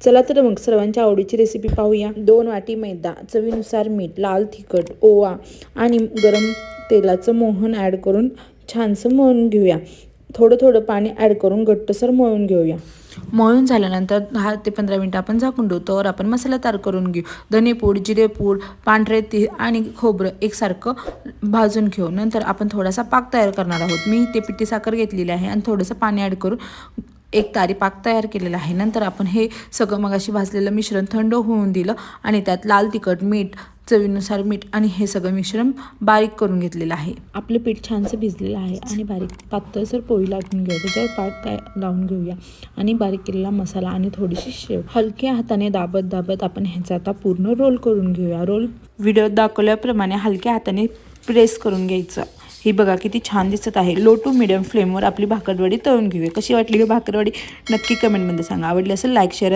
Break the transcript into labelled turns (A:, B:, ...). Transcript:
A: चला तर मग सर्वांच्या आवडीची रेसिपी पाहूया. दोन वाटी मैदा चवीनुसार मीठ लाल तिखट ओवा आणि गरम तेलाचं मोहन ॲड करून छानसं मळून घेऊया. थोडं थोडं पाणी ॲड करून घट्टसर मळून घेऊया. मळून झाल्यानंतर दहा ते पंधरा मिनटं आपण झाकून ठेवू. तर आपण मसाला तयार करून घेऊ. धनेपूड जिरेपूड पांढरे तीळ आणि खोबरं एकसारखं भाजून घेऊ. नंतर आपण थोडासा पाक तयार करणार आहोत. मी ते पिठी साखर घेतलेली आहे आणि थोडंसं पाणी ॲड करून एक तारी पाक तयार केलेला आहे. नंतर आपण हे सगळं मगाशी भाजलेलं मिश्रण थंड होऊन दिलं आणि त्यात लाल तिखट मीठ चवीनुसार मीठ आणि हे सगळं मिश्रण बारीक करून घेतलेलं आहे. आपलं पीठ छानसं भिजलेलं आहे आणि बारीक पातळसर पोळी लाटून घेऊया. त्याच्यावर पाक काय लावून घेऊया. आणि बारीक केलेला मसाला आणि थोडीशी शेव. हलक्या हाताने दाबत दाबत आपण ह्याचा आता पूर्ण रोल करून घेऊया. रोल व्हिडिओत दाखवल्याप्रमाणे हलक्या हाताने प्रेस करून घ्यायचं. ही बघा किती छान दिसत आहे. लो टू मिडियम फ्लेमवर आपली भाकरवडी तळून घेऊया. कशी वाटली ही भाकरवडी? नक्की कमेंटमध्ये सांगा. आवडली असेल लाईक शेअर